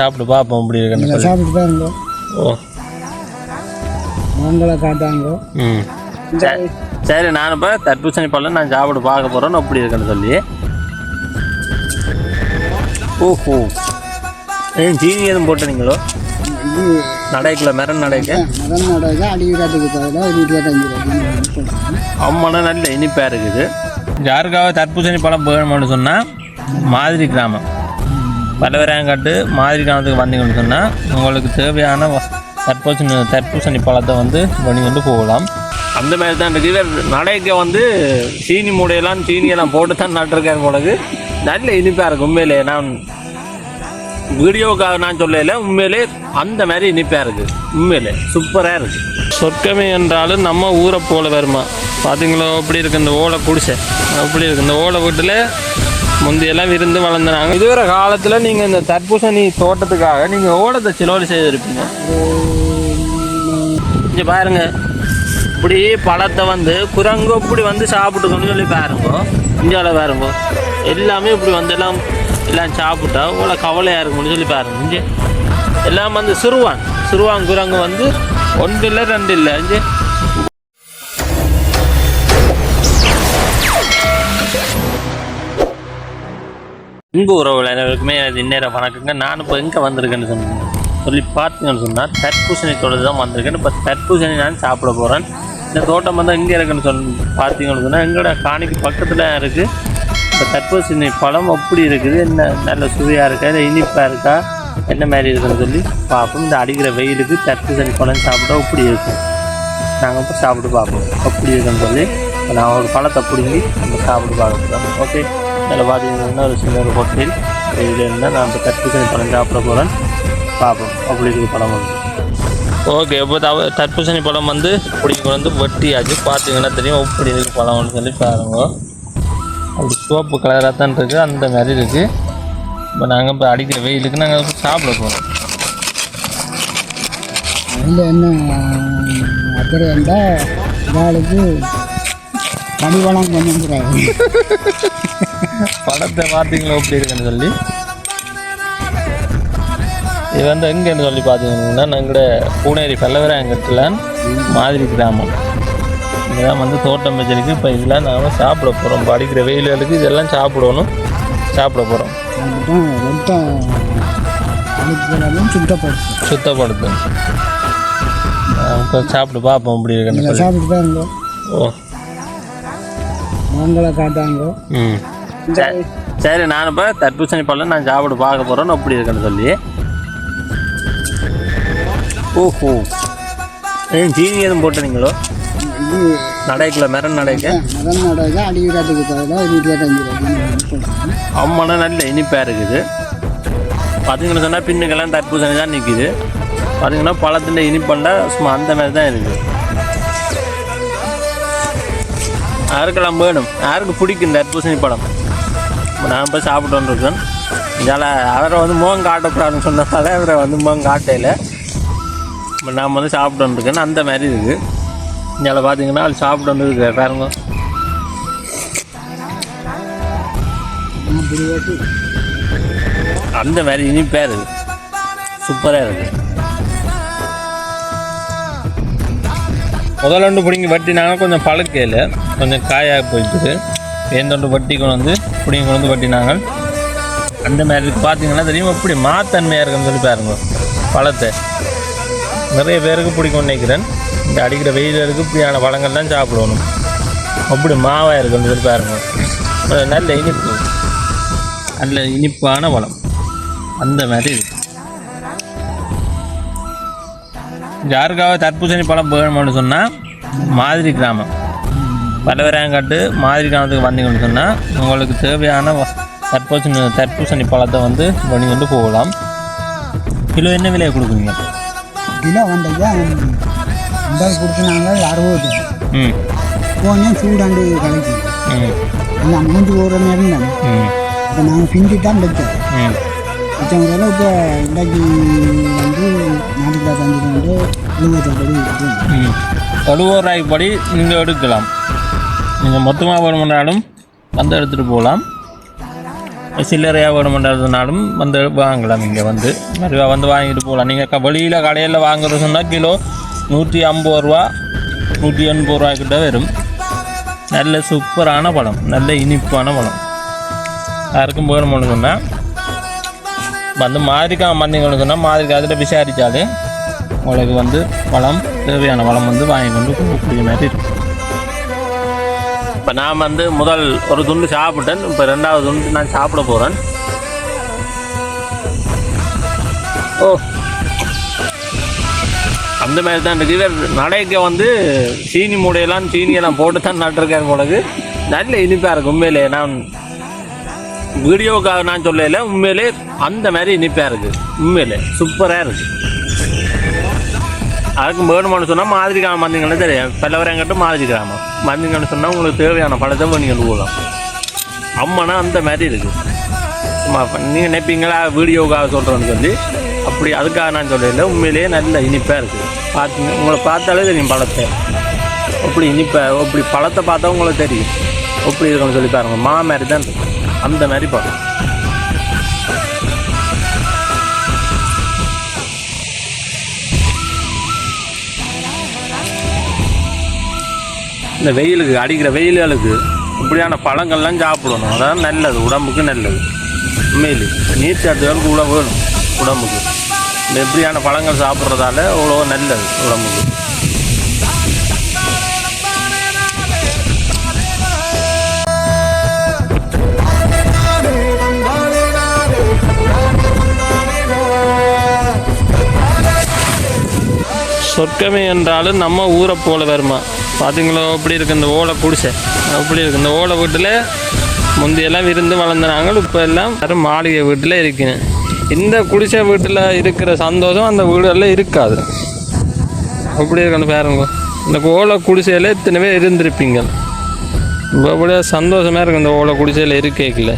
சாப்பிட்டு பார்ப்போம் இப்படி சொல்லி சாப்பிட்டு பாருங்க ஓ. மங்களை காட்டாங்க. ம். சரி நான் இப்போ தர்பூசணி பழம் நான் சாப்பிட்டு பார்க்க போகிறேன்னு அப்படி இருக்குன்னு சொல்லி. ஓஹோ. ஏன் ஜீனி எதுவும் போட்டுனீங்களோ இது நடைக்குள்ள மிரன் நடைக்க முதல் நாடாக அடிக்கிறதுக்கு பதிலாக ஒரு இருபத்தஞ்சு ரூபாய் அம்மனா நல்ல இனிப்பாக இருக்குது. யாருக்காவது தர்பூசணி பழம் வேணும்னு சொன்னால் மாதிரி கிராமம். பலவராங்காட்டு மாதிரி கிராமத்துக்கு வந்தீங்கன்னு சொன்னால் உங்களுக்கு தேவையான தர்பூசணி தர்பூசணி பழத்தை வந்து பண்ணி கொண்டு போகலாம். அந்த மாதிரி தான் இருக்குது இவர் நடைக்க வந்து சீனி மூடையெல்லாம் சீனியெல்லாம் போட்டு தான் நட்டுருக்காரு உங்களுக்கு நல்ல இனிப்பாக இருக்கும் உண்மையிலே. நான் வீடியோவுக்காக நான் சொல்லல உண்மையிலே அந்த மாதிரி இனிப்பாக இருக்குது உண்மையிலே சூப்பராக இருக்குது சொர்க்கமே என்றாலும் நம்ம ஊரை போல வருமா? பார்த்தீங்களோ அப்படி இருக்கு இந்த ஓலை குடிசை. அப்படி இருக்கு. இந்த ஓலை வீட்டில் முந்தையெல்லாம் விருந்து வளர்ந்துனாங்க இதுவரை காலத்தில் நீங்கள் இந்த தர்பூசணி தோட்டத்துக்காக நீங்கள் ஓடத்தை சிலோடு செய்திருப்பீங்க. இங்கே பாருங்க. இப்படி பழத்தை வந்து குரங்கு இப்படி வந்து சாப்பிட்டுக்கணும்னு சொல்லி பாருங்க. இந்தியாவில் பாருங்க. எல்லாமே இப்படி வந்து எல்லாம் எல்லாம் சாப்பிட்டா இவ்வளோ கவலையாக இருக்கும்னு சொல்லி பாருங்க. இங்கே எல்லாம் வந்து சிறுவான். சிறுவான் குரங்கு வந்து ஒன்று இல்லை ரெண்டு இல்லை இங்கே இன்பு உறவுகள் அனைவருக்குமே அது இந்நேரம் வணக்கங்க. நான் இப்போ எங்கே வந்திருக்கேன்னு சொன்னேன் சொல்லி பார்த்தீங்கன்னு சொன்னால் தர்பூசணி தொடர்ந்து தான் வந்திருக்கேன். இப்போ தர்பூசணி நான் சாப்பிட போகிறேன் இந்த தோட்டம் வந்து எங்கே இருக்குன்னு சொல்லி பார்த்தீங்கன்னு சொன்னால் எங்களோட காணிக்கு பக்கத்தில் இருக்குது இப்போ தர்பூசணி பழம் எப்படி இருக்குது? என்ன நல்ல சுவையாக இருக்கா? இல்லை இனிப்பாக இருக்கா? என்ன மாதிரி இருக்குன்னு சொல்லி பார்ப்போம். இந்த அடிக்கிற வெயிலுக்கு தர்பூசணி பழம் சாப்பிட்டா எப்படி இருக்கும்? நாங்கள் இப்போ சாப்பிட்டு பார்ப்போம். அப்படி இருக்குன்னு சொல்லி நான் ஒரு பழத்தை பிடுங்கி நம்ம சாப்பிட்டு பார்க்குறோம் ஓகே? அதில் பார்த்தீங்கன்னா ஒரு சின்ன ஒரு ஹோட்டல் இதில் இருந்தால் நான் இப்போ தர்பூசணி பழம் சாப்பிட போகிறேன் பார்ப்போம். அப்படி இருக்கு பழம் வந்து. ஓகே இப்போ தவ தர்பூசணி பழம் வந்து பிடிங்க வந்து வெட்டியாச்சு. பார்த்தீங்கன்னா தெரியும் எப்படி இருக்கு பழம்னு சொல்லி பாருங்க. அப்படி சிவப்பு கலராக தான் இருக்குது அந்த மாதிரி இருக்குது இப்போ நாங்கள் இப்போ அடிக்கிற வெயிலுக்கு நாங்கள் சாப்பிட போகிறோம் அதில் என்ன அக்கறை இருந்தால் கடிவளம் பண்ணிக்கிறாங்க படத்தை பார்த்தீங்களா எப்படி இருக்குன்னு சொல்லி. இது வந்து எங்கேன்னு சொல்லி பார்த்தீங்கன்னா எங்களோட பூனேரி கல்லவராங்கத்தில் மாதிரி கிராமம். இதெல்லாம் வந்து தோட்டம் வச்சிருக்கு. இப்போ இதெல்லாம் நாம் சாப்பிட போகிறோம் படிக்கிற வெயிலுக்கு இதெல்லாம் சாப்பிடணும். சாப்பிட போகிறோம் சுத்தப்படுத்தும் சுத்தப்படுத்தும் இப்போ சாப்பிட்டு பார்ப்போம் சாப்பிட்டு பாருங்க. ஓ. மங்களை காட்டாங்க. சரி. நான் இப்போ தர்பூசணி பழம் நான் சாப்பிட்டு பார்க்க போகிறேன்னு அப்படி இருக்குன்னு சொல்லி. ஓஹோ. ஏன் ஜீனி எதுவும் போட்டுனீங்களோ இது நடைக்குள்ள மிரன் நடைக்க முதல் நாடாக அடிக்கிறதுக்கு பதிலாக ஒரு இருபத்தஞ்சு ரூபாய் அம்மனா நல்ல இனிப்பாக இருக்குது. பார்த்தீங்கன்னு சொன்னால் பின்னுக்கெல்லாம் தர்பூசணி தான் நிற்கிது பார்த்தீங்கன்னா பழத்தின் இனிப்பண்டா சும்மா அந்த மாதிரி தான் இருக்குது. யாருக்கெல்லாம் வேணும். யாருக்கு பிடிக்கும் தர்பூசணி படம். இப்போ நான் போய் சாப்பிட்டு வந்துருக்கேன். இதால் அவரை வந்து முகம் காட்டக்கூடாதுன்னு சொன்னதால அவரை வந்து முகம் காட்டையில் இப்போ நாம் வந்து சாப்பிட்டு வந்துருக்கேன். அந்த மாதிரி இருக்குது இதில் பார்த்தீங்கன்னா அது சாப்பிட்டு வந்துருக்கு பாருங்க. அந்த மாதிரி இனிப்பாக இருக்குது சூப்பராக இருக்குது முதல் ஒன்று பிடிங்கி வட்டினாங்க கொஞ்சம் பழுக்கையில் கொஞ்சம் காயாக போயிட்டு வேந்தொண்டு வட்டி கொண்டு வந்து பிடிங்கி கொண்டு வந்து வட்டினாங்க. அந்த மாதிரி இருக்கு. பார்த்தீங்கன்னா தெரியும் எப்படி மாத்தன்மையாக இருக்குன்னு சொல்லி பாருங்க. பழத்தை. நிறைய பேருக்கு பிடிக்கும் நினைக்கிறேன். இந்த அடிக்கிற வெயிலருக்கு இப்படியான பழங்கள் தான் சாப்பிடணும். அப்படி மாவாக இருக்குன்னு சொல்லி பாருங்க. நல்ல இனிப்பு. நல்ல இனிப்பான பழம். அந்த மாதிரி இருக்குது யாருக்காவது தர்பூசணி பழம் வேணும்னு சொன்னால் மாதிரி கிராமம். பலவராங்காட்டு மாதிரி கிராமத்துக்கு வந்தீங்கன்னு சொன்னால் உங்களுக்கு தேவையான தர்பூசணி தர்பூசணி பழத்தை வந்து பண்ணி கொண்டு போகலாம். கிலோ என்ன விலையை கொடுக்குறீங்க? கிலோ வந்தது இந்த கொடுத்துனாங்க அறுபது. ம். போனேன் சூடாண்டு கலைக்கு ம். எல்லாம் மூஞ்சி ஒரு நேரம் தானே ம். இப்போ நாங்கள் பிஞ்சு தான் வைச்சோம் ம். வச்சவங்களால இப்போ இன்றைக்கு வந்து நாட்டுக்கு தந்து வந்து எழுபத்தொம்பது இருக்கும் ராய்ப்படி ரூபாய்க்கு படி நீங்கள் எடுக்கலாம் நீங்கள் மொத்தமாக வேணுமென்றாலும் வந்து எடுத்துகிட்டு போகலாம் சில்லறையாக வேணுமென்றதுனாலும் வந்து வாங்கலாம் இங்கே வந்து மறுவா வந்து வாங்கிட்டு போகலாம் நீங்கள் வெளியில் கடையில் வாங்குறது சொன்னால் கிலோ நூற்றி ஐம்பது ரூபா நூற்றி எண்பது ரூபா கிட்ட வரும் நல்ல சூப்பரான பழம் நல்ல இனிப்பான பழம் யாருக்கும் வேணும்னு சொன்னால் வந்து மாதிரிக்காக வந்தீங்கன்னு சொன்னால் மாதிரிக்கா அதில் விசாரித்தாலே உங்களுக்கு வந்து வளம் தேவையான வளம் வந்து வாங்கி கொண்டு போகக்கூடிய மாதிரி இருக்கும். இப்போ நான் வந்து முதல் ஒரு துண்டு சாப்பிட்டேன் இப்போ ரெண்டாவது துண்டு நான் சாப்பிட போகிறேன் ஓ. அந்த மாதிரி தான் இருக்குது இவர் நடைக்க வந்து சீனி மூடையெல்லாம் சீனியெல்லாம் போட்டு தான் நட்டுருக்காரு உங்களுக்கு நல்ல இனிப்பாக இருக்கும் உண்மையிலே நான் வீடியோக்காக நான் சொல்லல உண்மையிலே அந்த மாதிரி இனிப்பாக இருக்குது உண்மையிலே சூப்பராக இருக்குது அதுக்கு வேணுமானு சொன்னால் மாதிரி கிராமம் வந்தீங்கன்னா தெரியும். பல்லவரங்கிட்ட மாதிரி கிராமம். வந்தீங்கன்னு சொன்னால் உங்களுக்கு தேவையான பழத்தை நீங்கள் போகலாம் அம்மனா அந்த மாதிரி இருக்குது சும்மா நீங்கள் நினைப்பீங்களா? வீடியோக்காக சொல்கிறோன்னு சொல்லி. அப்படி அதுக்காக நான் சொல்லல. உண்மையிலேயே நல்ல இனிப்பாக இருக்குது பார்த்து உங்களை பார்த்தாலே தெரியும் பழத்தை. அப்படி இனிப்பாக அப்படி பழத்தை பார்த்தா உங்களுக்கு தெரியும். எப்படி இருக்குன்னு சொல்லி பாருங்கள் மா மாதிரி தான் இருக்கும் அந்த மாதிரி பழம் இந்த வெயிலுக்கு அடிக்கிற வெயில்களுக்கு இப்படியான பழங்கள்லாம் சாப்பிடணும். அதான் நல்லது உடம்புக்கு நல்லது. உண்மையில் நீர் சத்துகளுக்கு கூட வேணும் உடம்புக்கு. இந்த எப்படியான பழங்கள் சாப்பிட்றதால அவ்வளோ நல்லது உடம்புக்கு. சொர்க்கமே என்றாலும் நம்ம ஊரை போல வருமா? பார்த்தீங்களோ அப்படி இருக்கு இந்த ஓலை குடிசை. அப்படி இருக்கு. இந்த ஓலை வீட்டில் முந்தையெல்லாம் விருந்து வளர்ந்துனாங்க இப்போ எல்லாம் வெறும் மாளிகை வீட்டில் இருக்கிறேன் இந்த குடிசை வீட்டில் இருக்கிற சந்தோஷம் அந்த வீடுகளில் இருக்காது. அப்படி இருக்கணும் பாருங்க. இந்த ஓலை குடிசையில் இத்தனை பேர் இருந்திருப்பீங்க? இப்போ சந்தோஷமாக இருக்கும் இந்த ஓலை குடிசையில் இருக்கேக்கல.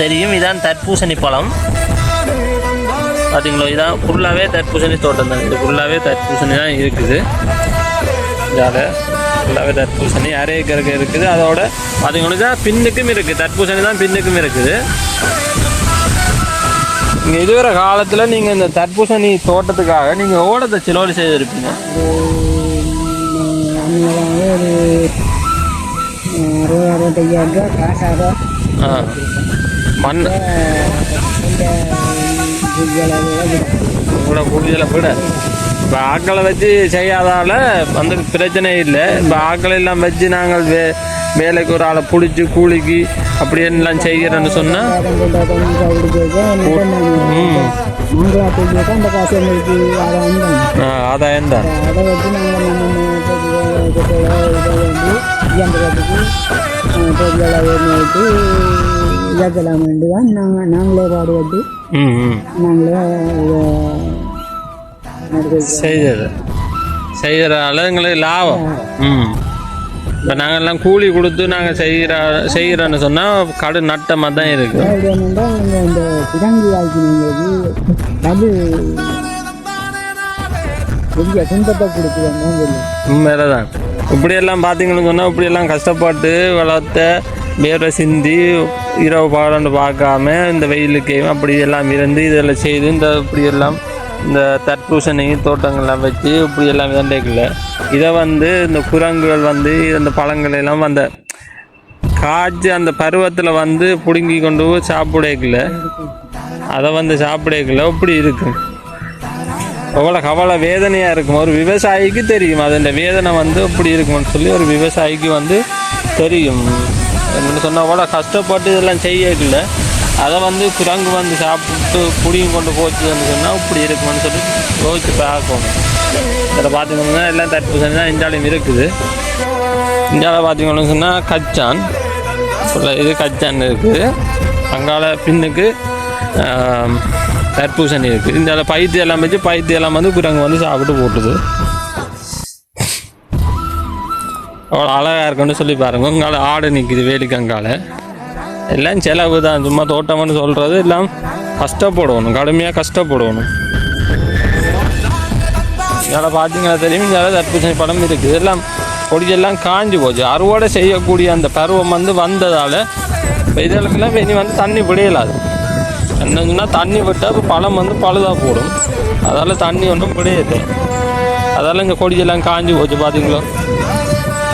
தெரியும். இதான் தர்பூசணி பழம். பார்த்தீங்களா இதான் ஃபுல்லாகவே தர்பூசணி தோட்டம் தான். இது ஃபுல்லாகவே தர்பூசணி தான் இருக்குது. இதால் ஃபுல்லாகவே தர்பூசணி அரை ஏக்கருக்கு இருக்குது. அதோட பார்த்தீங்கன்னா பின்னுக்கும் இருக்குது தர்பூசணி தான் பின்னுக்கும் இருக்குது. நீங்கள் இதுவரை காலத்தில் நீங்கள் இந்த தர்பூசணி தோட்டத்துக்காக நீங்கள் ஓடத்தை சிலோடு செய்திருப்பீங்க. ஒரு அறுபது அறுபத்தையாயிரம் ரூபா காசாக ஆ. மண். இதுகளை கூட கூடுதலை விட. இப்போ ஆக்களை வச்சு செய்யாதால வந்து பிரச்சனை இல்லை. இப்போ ஆக்களை எல்லாம் வச்சு நாங்கள் வே வேலைக்கு ஒரு ஆளை பிடிச்சி கூலிக்கு அப்படி எல்லாம் செய்கிறேன்னு சொன்னால் ஆதாயம் தான். அதை வச்சு இயக்கலாம் வேண்டி தான் நாங்கள் ம் நாங்களே செய்கிறதால எங்களுக்கு லாபம். ம். இப்போ நாங்கள்லாம் கூலி கொடுத்து நாங்கள் செய்கிற செய்கிறோன்னு சொன்னால் கடு நட்டமாக தான் நீங்கள் இந்த கிடங்கு ஆக்கினவங்களுக்கு அது பெரிய துன்பத்தை கொடுக்குறாங்க உண்மையில தான் இப்படியெல்லாம் பார்த்தீங்கன்னு சொன்னால் இப்படியெல்லாம் கஷ்டப்பட்டு வளர்த்த வேர்வை சிந்தி இரவு பாடன்னு பார்க்காம இந்த வெயிலுக்கு அப்படி எல்லாம் இருந்து இதெல்லாம் செய்து இந்த இப்படி எல்லாம் இந்த தர்பூசணி தோட்டங்கள்லாம் வச்சு இப்படி எல்லாம் விதண்டைக்கல இதை வந்து இந்த குரங்குகள் வந்து இந்த பழங்கள் எல்லாம் அந்த காய்ச்சி அந்த பருவத்தில் வந்து பிடுங்கி கொண்டு போய் சாப்பிடக்கல அதை வந்து சாப்பிடக்கல இப்படி இருக்கும். எவ்வளோ கவலை வேதனையாக இருக்கும். ஒரு விவசாயிக்கு தெரியும். அதோட வேதனை வந்து அப்படி இருக்கும்னு சொல்லி ஒரு விவசாயிக்கு வந்து தெரியும். என்ன சொன்னால் அவ்வளோ கஷ்டப்பட்டு இதெல்லாம் செய்யல அதை வந்து குரங்கு வந்து சாப்பிட்டு புடியும் கொண்டு போச்சுன்னு சொன்னால் இப்படி இருக்கும்னு சொல்லி யோசிச்சு பார்க்கணும். இதில் பார்த்தீங்கன்னா எல்லாம் தர்பூசணி செஞ்சால் இந்தியாவிலும் இருக்குது. இந்தியாவில் பார்த்தீங்கன்னு சொன்னால் கச்சான் இது கச்சான் இருக்குது. அங்கால பின்னுக்கு தர்பூசணி இருக்குது இந்த பயிற்சி எல்லாம் வச்சு பைத்தியம் எல்லாம் வந்து குரங்கு வந்து சாப்பிட்டு போட்டுது. அவ்வளோ அழகாக இருக்குன்னு சொல்லி பாருங்க. உங்களால் ஆடு நிற்குது வேலிக்கங்கால எல்லாம் செலவு தான். சும்மா தோட்டம்னு சொல்கிறது எல்லாம் கஷ்டப்படணும் கடுமையாக கஷ்டப்படணும் இதில் பார்த்தீங்கன்னா தெரியும் இதில் தர்பூசணி பழம் இருக்குது எல்லாம் கொடியெல்லாம் காஞ்சி போச்சு. அறுவடை செய்யக்கூடிய அந்த பருவம் வந்து வந்ததால் இதெல்லாம் இனி வந்து தண்ணி பிடியலாது. என்னங்கன்னா தண்ணி விட்டால் இப்போ பழம் வந்து பழுதாக போடும். அதால் தண்ணி ஒன்றும் விடையாது அதால் இங்கே கொடியெல்லாம் காஞ்சி போச்சு பார்த்தீங்களா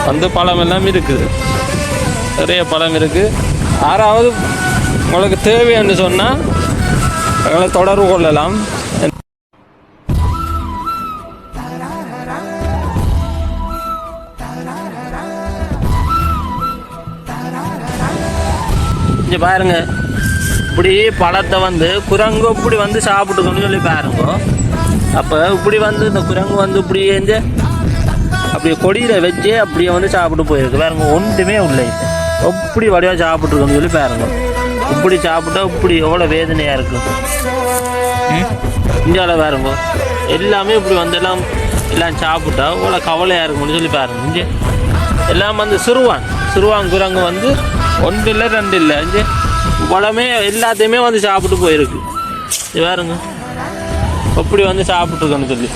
வந்து பழம் எல்லாம் இருக்குது. நிறைய பழம் இருக்குது ஆறாவது உங்களுக்கு தேவைன்னு சொன்னால் எங்களை தொடர்பு கொள்ளலாம். இங்கே பாருங்க. இப்படி பழத்தை வந்து குரங்கு இப்படி வந்து சாப்பிட்டுக்கணும்னு சொல்லி பாருங்க. அப்போ இப்படி வந்து இந்த குரங்கு வந்து இப்படி ஏந்து அப்படியே கொடியில் வச்சு அப்படியே வந்து சாப்பிட்டு போயிருக்கு. பாருங்க ஒன்றுமே இல்லை. இப்போ எப்படி வடிவாக சாப்பிட்ருக்கோன்னு சொல்லி பாருங்க. இப்படி சாப்பிட்டா இப்படி எவ்வளோ வேதனையாக இருக்கும் இந்தியாவில் பாருங்க. எல்லாமே இப்படி வந்து எல்லாம் எல்லாம் சாப்பிட்டா எவ்வளோ கவலையாக இருக்கும்னு சொல்லி பாருங்க. இங்கே எல்லாம் வந்து சிறுவான் சிறுவான் குரங்கு வந்து ஒன்று இல்லை ரெண்டு இல்லை இங்கே பழமே எல்லாத்தையுமே வந்து சாப்பிட்டு போயிருக்கு. வேறுங்க பாருங்க. அப்படி வந்து சாப்பிட்ருக்கோன்னு சொல்லி.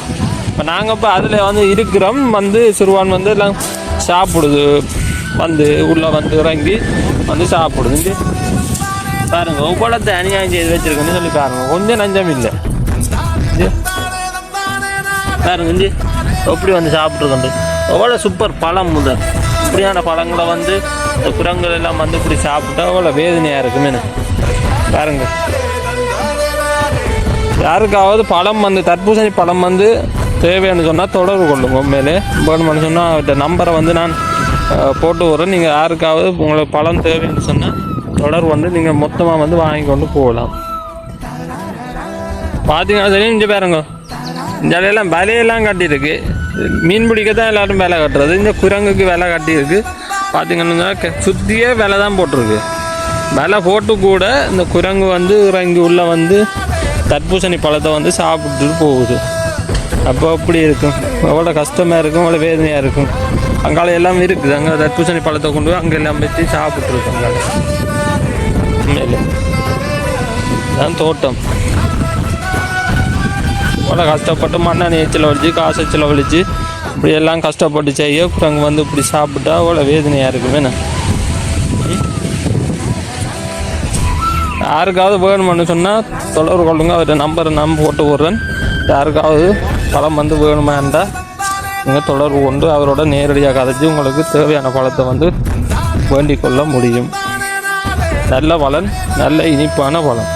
இப்போ நாங்கள் இப்போ அதில் வந்து இருக்கிறோம். வந்து சிறுவான் வந்து எல்லாம் சாப்பிடுது. வந்து உள்ளே வந்து இறங்கி வந்து சாப்பிடுது. பாருங்க. உப்பளத்தை அநியாயம் செய்து வச்சிருக்கேன்னு சொல்லி பாருங்க. கொஞ்சம் நஞ்சம் இல்லை. பாருங்க. இஞ்சி எப்படி வந்து சாப்பிட்ருக்கோண்டு எவ்வளோ சூப்பர் பழம் முதல். இப்படியான பழங்களை வந்து அந்த குரங்குகள் எல்லாம் வந்து இப்படி சாப்பிட்டா அவ்வளோ வேதனையாக இருக்குமே. பாருங்க. யாருக்காவது பழம் வந்து தர்பூசணி பழம் வந்து தேவைன்னு சொன்னால் தொடர்பு கொள்ளுங்க உண்மையிலே. வேணும்னு சொன்னால் அவர்கிட்ட நம்பரை வந்து நான் போட்டு வரேன் நீங்கள் யாருக்காவது உங்களுக்கு பழம் தேவைன்னு சொன்னால் தொடர்பு வந்து நீங்கள் மொத்தமாக வந்து வாங்கி கொண்டு போகலாம். பார்த்தீங்கன்னா சரி இங்கே பாருங்க. இந்தியாவிலாம் விலையெல்லாம் கட்டியிருக்கு. மீன் பிடிக்க தான் எல்லோரும் வேலை கட்டுறது. இந்த குரங்குக்கு விலை கட்டியிருக்கு. பார்த்தீங்கன்னா க- சுத்தியே விலை தான் போட்டிருக்கு. விலை போட்டு கூட இந்த குரங்கு வந்து இறங்கி உள்ளே வந்து தர்பூசணி பழத்தை வந்து சாப்பிட்டுட்டு போகுது. அப்போ அப்படி இருக்கும். எவ்வளோ கஷ்டமாக இருக்கும் எவ்வளோ வேதனையாக இருக்கும். அங்கால எல்லாம் இருக்குது. அங்கே தர்பூசணி பழத்தை கொண்டு போய் அங்கே எல்லாம் வச்சு சாப்பிட்ருக்கோம் அங்கால. உண்மையிலே. தான் தோட்டம். அவ்வளோ கஷ்டப்பட்டு மண்ணெண்ணெய் வலிச்சு காசை செலவழிச்சு இப்படி எல்லாம் கஷ்டப்பட்டு செய்ய குரங்கு வந்து இப்படி சாப்பிட்டா அவ்வளோ வேதனையாக இருக்குமே. என்ன? யாருக்காவது வேணும்னு சொன்னால் தொடர்பு கொள்ளுங்க. அவர் நம்பரை நான் போட்டு விட்றேன். யாருக்காவது பழம் வந்து வேணுமா இருந்தால் நீங்கள் தொடர்பு கொண்டு அவரோட நேரடியாக கதைச்சு உங்களுக்கு தேவையான பழத்தை வந்து வேண்டிக் கொள்ள முடியும். நல்ல பலன் நல்ல இனிப்பான பழம்